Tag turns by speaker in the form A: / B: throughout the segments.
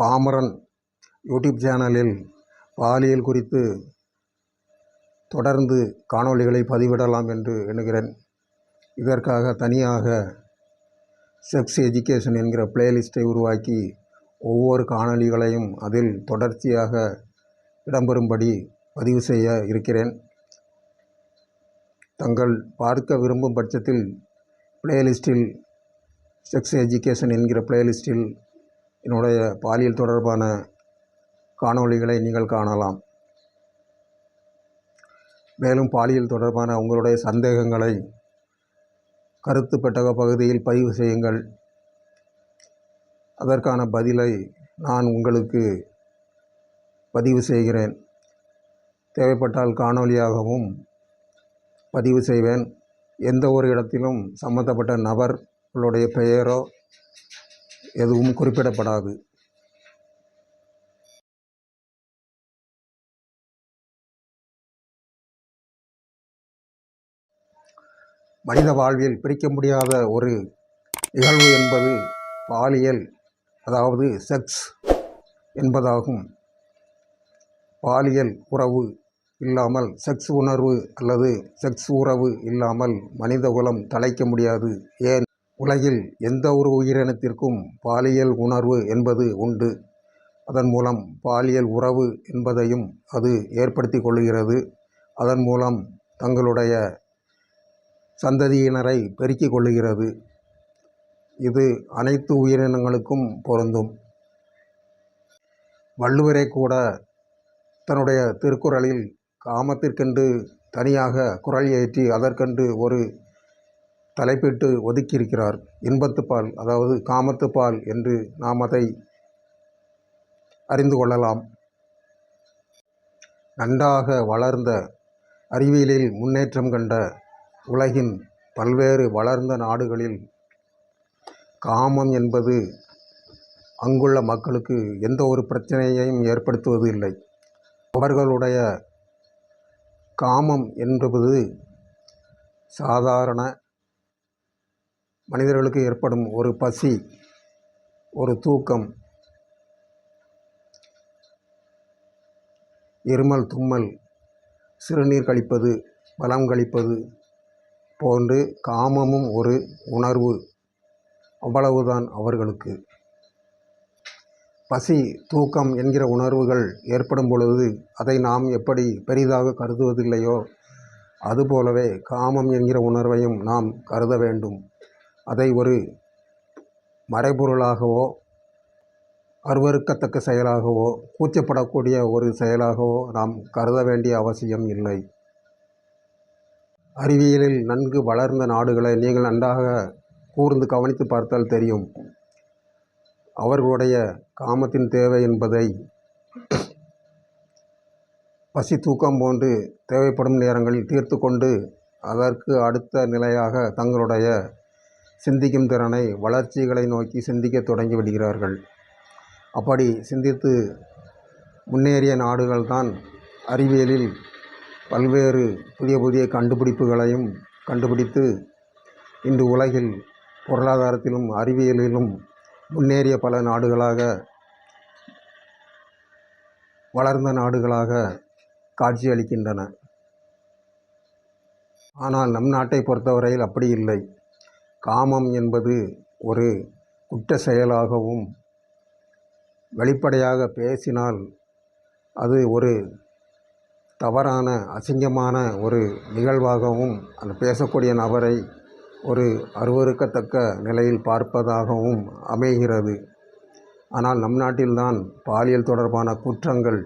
A: பாமரன் YouTube சேனலில் பாலியல் குறித்து தொடர்ந்து காணொளிகளை பதிவிடலாம் என்று எண்ணுகிறேன். இதற்காக தனியாக செக்ஸ் எஜுகேஷன் என்கிற பிளேலிஸ்ட்டை உருவாக்கி ஒவ்வொரு காணொளிகளையும் அதில் தொடர்ச்சியாக இடம்பெறும்படி பதிவு செய்ய இருக்கிறேன். தங்கள் பார்க்க விரும்பும் பட்சத்தில் பிளேலிஸ்ட்டில் செக்ஸ் எஜுகேஷன் என்கிற பிளேலிஸ்ட்டில் என்னுடைய பாலியல் தொடர்பான காணொளிகளை நீங்கள் காணலாம். மேலும் பாலியல் தொடர்பான உங்களுடைய சந்தேகங்களை கருத்து பெட்டக பகுதியில் பதிவு செய்யுங்கள். அதற்கான பதிலை நான் உங்களுக்கு பதிவு செய்கிறேன். தேவைப்பட்டால் காணொளியாகவும் பதிவு செய்வேன். எந்த ஒரு இடத்திலும் சம்பந்தப்பட்ட நபர்களுடைய பெயரோ எதுவும் குறிப்பிடப்படாது. மனித வாழ்வில் பிரிக்க முடியாத ஒரு நிகழ்வு என்பது பாலியல் அதாவது செக்ஸ் என்பதாகும். பாலியல் உறவு இல்லாமல் செக்ஸ் உணர்வு அல்லது செக்ஸ் உறவு இல்லாமல் மனித குலம் தழைக்க முடியாது. ஏன் உலகில் எந்த ஒரு உயிரினத்திற்கும் பாலியல் உணர்வு என்பது உண்டு. அதன் மூலம் பாலியல் உறவு என்பதையும் அது ஏற்படுத்தி கொள்கிறது. அதன் மூலம் தங்களுடைய சந்ததியினரை பெருக்கிக் கொள்ளுகிறது. இது அனைத்து உயிரினங்களுக்கும் பொருந்தும். வள்ளுவரே கூட தன்னுடைய திருக்குறளில் காமத்திற்கென்று தனியாக குரல் ஏற்றி அதற்கென்று ஒரு தலைப்பிட்டு ஒதுக்கியிருக்கிறார். இன்பத்துப்பால் அதாவது காமத்துப்பால் என்று நாம் அதை அறிந்து கொள்ளலாம். நன்றாக வளர்ந்த அறிவியலில் முன்னேற்றம் கண்ட உலகின் பல்வேறு வளர்ந்த நாடுகளில் காமம் என்பது அங்குள்ள மக்களுக்கு எந்த ஒரு பிரச்சனையையும் ஏற்படுத்துவது இல்லை அவர்களுடைய காமம் என்பது சாதாரண மனிதர்களுக்கு ஏற்படும் ஒரு பசி ஒரு தூக்கம் இருமல் தும்மல் சிறுநீர் கழிப்பது பலம் கழிப்பது போன்று காமமும் ஒரு உணர்வு அவ்வளவுதான் அவர்களுக்கு. பசி தூக்கம் என்கிற உணர்வுகள் ஏற்படும் பொழுது அதை நாம் எப்படி பெரிதாக கருதுவதில்லையோ அதுபோலவே காமம் என்கிற உணர்வையும் நாம் கருத வேண்டும். அதை ஒரு மறைபொருளாகவோ அருவருக்கத்தக்க செயலாகவோ கூச்சப்படக்கூடிய ஒரு செயலாகவோ நாம் கருத வேண்டிய அவசியம் இல்லை. அறிவியலில் நன்கு வளர்ந்த நாடுகளை நீங்கள் நன்றாக கூர்ந்து கவனித்து பார்த்தால் தெரியும். அவர்களுடைய காமத்தின் தேவை என்பதை பசி தூக்கம் போன்று தேவைப்படும் நேரங்களில் தீர்த்து கொண்டு அதற்கு அடுத்த நிலையாக தங்களுடைய சிந்திக்கும் திறனை வளர்ச்சிகளை நோக்கி சிந்திக்க தொடங்கி விடுகிறார்கள். அப்படி சிந்தித்து முன்னேறிய நாடுகள்தான் அறிவியலில் பல்வேறு புதிய புதிய கண்டுபிடிப்புகளையும் கண்டுபிடித்து இன்று உலகில் பொருளாதாரத்திலும் அறிவியலிலும் முன்னேறிய பல நாடுகளாக வளர்ந்த நாடுகளாக காட்சியளிக்கின்றன ஆனால் நம் நாட்டை பொறுத்தவரையில் அப்படி இல்லை. காமம் என்பது ஒரு குற்ற செயலாகவும் வெளிப்படையாக பேசினால் அது ஒரு தவறான அசிங்கமான ஒரு நிகழ்வாகவும் அந்த பேசக்கூடிய நபரை ஒரு அருவருக்கத்தக்க நிலையில் பார்ப்பதாகவும் அமைகிறது. ஆனால் நம் நாட்டில்தான் பாலியல் தொடர்பான குற்றங்கள்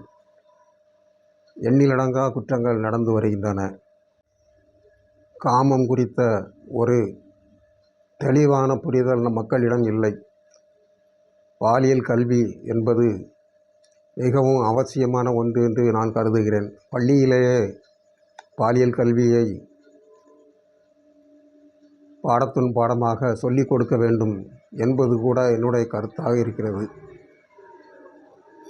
A: எண்ணிலடங்கா குற்றங்கள் நடந்து வருகின்றன. காமம் குறித்த ஒரு தெளிவான புரிதல் மக்களிடம் இல்லை. பாலியல் கல்வி என்பது மிகவும் அவசியமான ஒன்று என்று நான் கருதுகிறேன். பள்ளியிலேயே பாலியல் கல்வியை பாடத்துன் பாடமாக சொல்லிக் கொடுக்க வேண்டும் என்பது கூட என்னுடைய கருத்தாக இருக்கிறது.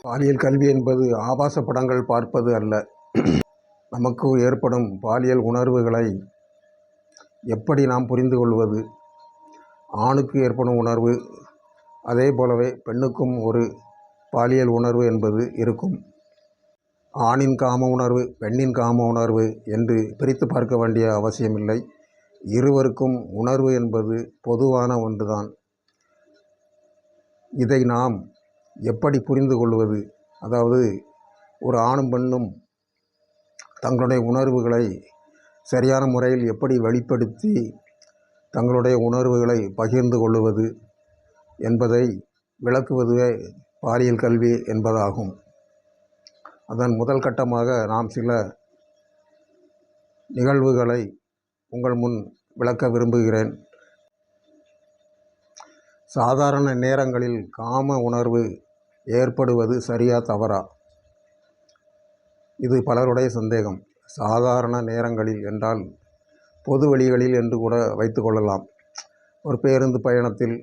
A: பாலியல் கல்வி என்பது ஆபாச படங்கள் பார்ப்பது அல்ல. நமக்கு ஏற்படும் பாலியல் உணர்வுகளை எப்படி நாம் புரிந்து கொள்வது ஆணுக்கு ஏற்படும் உணர்வு. அதே போலவே பெண்ணுக்கும் ஒரு பாலியல் உணர்வு என்பது இருக்கும். ஆணின் காம உணர்வு பெண்ணின் காம உணர்வு என்று பிரித்து பார்க்க வேண்டிய அவசியமில்லை. இருவருக்கும் உணர்வு என்பது பொதுவான ஒன்றுதான். இதை நாம் எப்படி புரிந்து கொள்வது? அதாவது ஒரு ஆணும் பெண்ணும் தங்களுடைய உணர்வுகளை சரியான முறையில் எப்படி வெளிப்படுத்தி தங்களுடைய உணர்வுகளை பகிர்ந்து கொள்ளுவது என்பதை விளக்குவதுவே பாலியல் கல்வி என்பதாகும். அதன் முதல் கட்டமாக நாம் சில நிகழ்வுகளை உங்கள் முன் விளக்க விரும்புகிறேன். சாதாரண நேரங்களில் காம உணர்வு ஏற்படுவது சரியா தவறா? இது பலருடைய சந்தேகம். சாதாரண நேரங்களில் என்றால் பொது வழிகளில் என்று கூட வைத்துக்கொள்ளலாம் ஒரு பேருந்து பயணத்தில்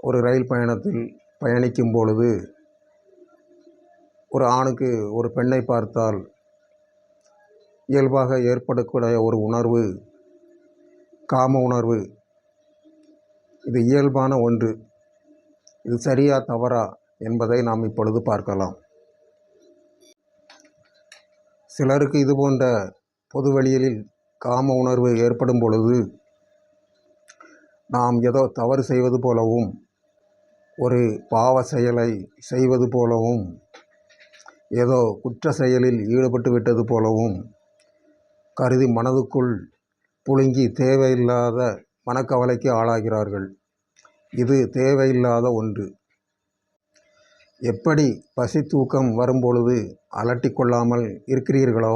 A: ஒரு ரயில் பயணத்தில் பயணிக்கும் பொழுது ஒரு ஆணுக்கு ஒரு பெண்ணை பார்த்தால் இயல்பாக ஏற்படக்கூடிய ஒரு உணர்வு காம உணர்வு இது இயல்பான ஒன்று. இது சரியா தவறா என்பதை நாம் இப்பொழுது பார்க்கலாம். சிலருக்கு இது போன்ற பொது வழிகளில் காம உணர்வு ஏற்படும் பொழுது நாம் ஏதோ தவறு செய்வது போலவும் ஒரு பாவ செயலை செய்வது போலவும் ஏதோ குற்ற செயலில் ஈடுபட்டு விட்டது போலவும் கருதி மனதுக்குள் புழுங்கி தேவையில்லாத மனக்கவலைக்கு ஆளாகிறார்கள். இது தேவையில்லாத ஒன்று. எப்படி பசி தூக்கம் வரும்பொழுது அலட்டிக்கொள்ளாமல் இருக்கிறீர்களோ?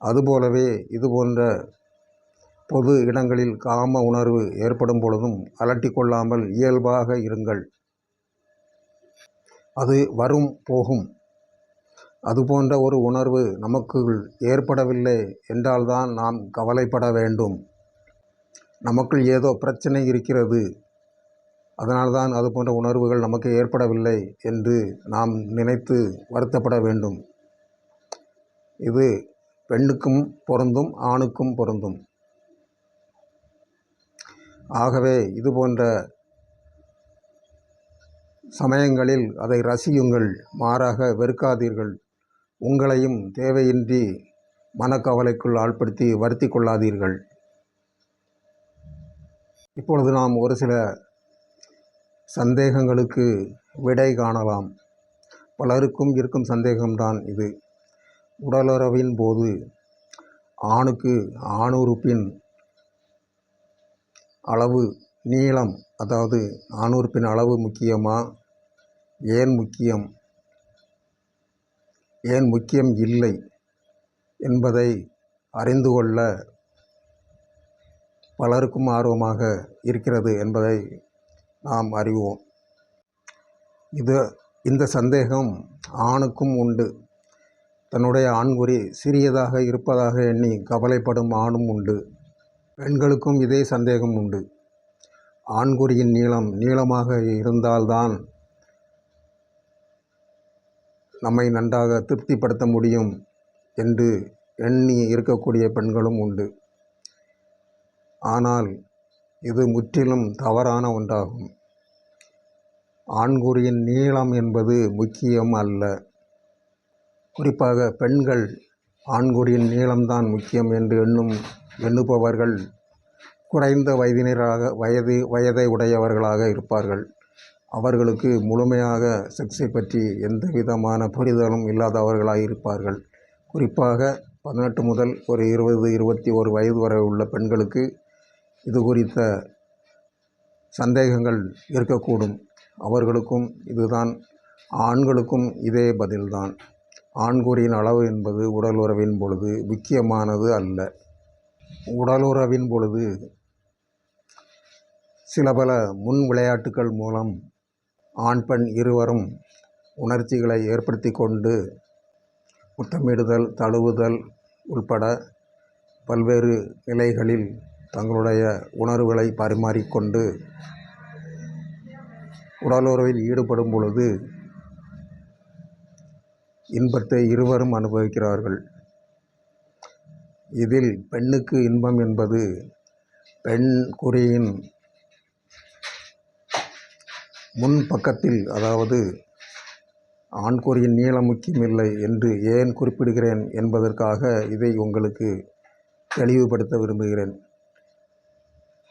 A: அதுபோலவே இது போன்ற பொது இடங்களில் காம உணர்வு ஏற்படும் பொழுதும் அலட்டிக்கொள்ளாமல் இயல்பாக இருங்கள். அது வரும் போகும். அதுபோன்ற ஒரு உணர்வு நமக்குள் ஏற்படவில்லை என்றால்தான் நாம் கவலைப்பட வேண்டும். நமக்குள் ஏதோ பிரச்சனை இருக்கிறது. அதனால்தான் அது போன்ற உணர்வுகள் நமக்கு ஏற்படவில்லை என்று நாம் நினைத்து வருத்தப்பட வேண்டும். இது பெண்ணுக்கும் பொருந்தும் ஆணுக்கும் பொருந்தும். ஆகவே இது போன்ற சமயங்களில் அதை ரசியுங்கள் மாறாக வெறுக்காதீர்கள். உங்களையும் தேவையின்றி மனக்கவலைக்குள் ஆழ்படுத்தி வருத்தி கொள்ளாதீர்கள். இப்பொழுது நாம் ஒரு சில சந்தேகங்களுக்கு விடை காணலாம். பலருக்கும் இருக்கும் சந்தேகம்தான் இது. உடலுறவின் போது ஆணுக்கு ஆணுறுப்பின் அளவு நீளம் அதாவது ஆணுறுப்பின் அளவு முக்கியமா? ஏன் முக்கியம்? ஏன் முக்கியம் இல்லை என்பதை அறிந்து கொள்ள பலருக்கும் ஆர்வமாக இருக்கிறது என்பதை நாம் அறிவோம். இது இந்த சந்தேகம் ஆணுக்கும் உண்டு. தன்னுடைய ஆண்குறி சிறியதாக இருப்பதாக எண்ணி கவலைப்படும் ஆணும் உண்டு. பெண்களுக்கும் இதே சந்தேகம் உண்டு. ஆண்குறியின் நீளம் நீளமாக இருந்தால்தான் நம்மை நன்றாக திருப்திப்படுத்த முடியும் என்று எண்ணி இருக்கக்கூடிய பெண்களும் உண்டு. ஆனால் இது முற்றிலும் தவறான ஒன்றாகும். ஆண்குறியின் நீளம் என்பது முக்கியம் அல்ல. குறிப்பாக பெண்கள் ஆண்குடியின் நீளம்தான் முக்கியம் என்று எண்ணும் எண்ணுபவர்கள் குறைந்த வயதினராக வயது வயதை உடையவர்களாக இருப்பார்கள். அவர்களுக்கு முழுமையாக செக்ஸை பற்றி எந்த விதமான புரிதலும் இல்லாதவர்களாக இருப்பார்கள். குறிப்பாக பதினெட்டு முதல் ஒரு இருபது இருபத்தி ஒரு வயது வரை உள்ள பெண்களுக்கு இது குறித்த சந்தேகங்கள் இருக்கக்கூடும். அவர்களுக்கும் இதுதான் ஆண்களுக்கும் இதே பதில்தான். ஆண்குறியின் அளவு என்பது உடலுறவின் பொழுது முக்கியமானது அல்ல. உடலுறவின் பொழுது சில பல முன் விளையாட்டுக்கள் மூலம் ஆண் பெண் இருவரும் உணர்ச்சிகளை ஏற்படுத்தி கொண்டு முத்தமிடுதல் தழுவுதல் உள்பட பல்வேறு நிலைகளில் தங்களுடைய உணர்வுகளை பரிமாறிக்கொண்டு உடலுறவில் ஈடுபடும் பொழுது இன்பத்தை இருவரும் அனுபவிக்கிறார்கள். இதில் பெண்ணுக்கு இன்பம் என்பது பெண் குறியின் முன் பக்கத்தில் அதாவது ஆண்குறியின் நீளம் முக்கியமில்லை என்று ஏன் குறிப்பிடுகிறேன் என்பதற்காக இதை உங்களுக்கு தெளிவுபடுத்த விரும்புகிறேன்.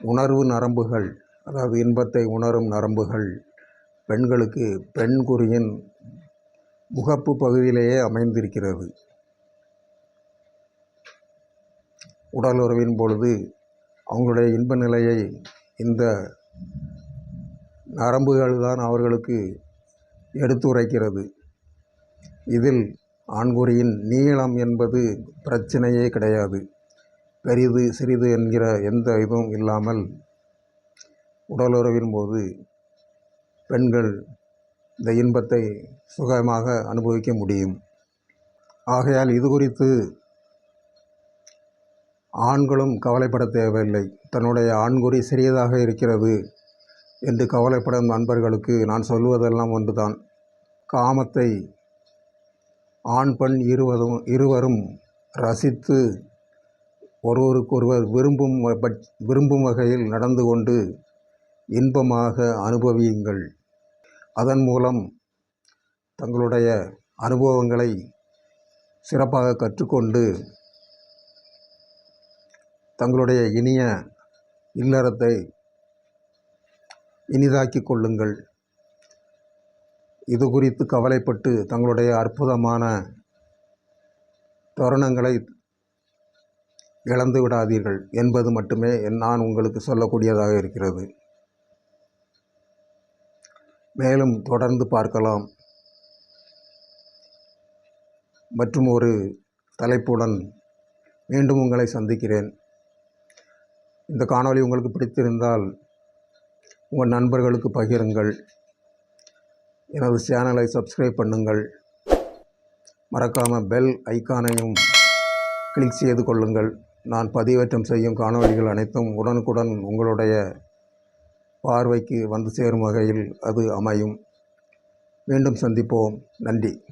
A: உணர்வு நரம்புகள் அதாவது இன்பத்தை உணரும் நரம்புகள் பெண்களுக்கு பெண் குறியின் முகப்பு பகுதியிலேயே அமைந்திருக்கிறது. உடல் உறவின் பொழுது அவங்களுடைய இன்ப நிலையை இந்த நரம்புகள் தான் அவர்களுக்கு எடுத்துரைக்கிறது. இதில் ஆண்குறியின் நீளம் என்பது பிரச்சனையே கிடையாது. பெரிது சிறிது என்கிற எந்த இதுவும் இல்லாமல் உடலுறவின் போது பெண்கள் இந்த இன்பத்தை சுகமாக அனுபவிக்க முடியும். ஆகையால் இது குறித்து ஆண்களும் கவலைப்பட தேவையில்லை. தன்னுடைய ஆண்குறி சிறியதாக இருக்கிறது என்று கவலைப்படும் நண்பர்களுக்கு நான் சொல்வதெல்லாம் ஒன்றுதான். காமத்தை ஆண் பெண் இருவரும் இருவரும் ரசித்து ஒருவருக்கொருவர் விரும்பும் பட் விரும்பும் வகையில் நடந்து கொண்டு இன்பமாக அனுபவியுங்கள். அதன் மூலம் தங்களுடைய அனுபவங்களை சிறப்பாக கற்றுக்கொண்டு தங்களுடைய இனிய இல்லறத்தை இனிதாக்கிக் கொள்ளுங்கள். இது குறித்து கவலைப்பட்டு தங்களுடைய அற்புதமான தருணங்களை இழந்து விடாதீர்கள் என்பது மட்டுமே நான் உங்களுக்கு சொல்லக்கூடியதாக இருக்கிறது. மேலும் தொடர்ந்து பார்க்கலாம். மற்றும் ஒரு தலைப்புடன் மீண்டும் உங்களை சந்திக்கிறேன். இந்த காணொளி உங்களுக்கு பிடித்திருந்தால் உங்கள் நண்பர்களுக்கு பகிருங்கள். எனது சேனலை சப்ஸ்கிரைப் பண்ணுங்கள். மறக்காமல் பெல் ஐக்கானையும் கிளிக் செய்து கொள்ளுங்கள். நான் பதிவேற்றம் செய்யும் காணொளிகள் அனைத்தும் உடனுக்குடன் உங்களுடைய பார்வைக்கு வந்து சேரும் வகையில் அது அமையும். மீண்டும் சந்திப்போம். நன்றி.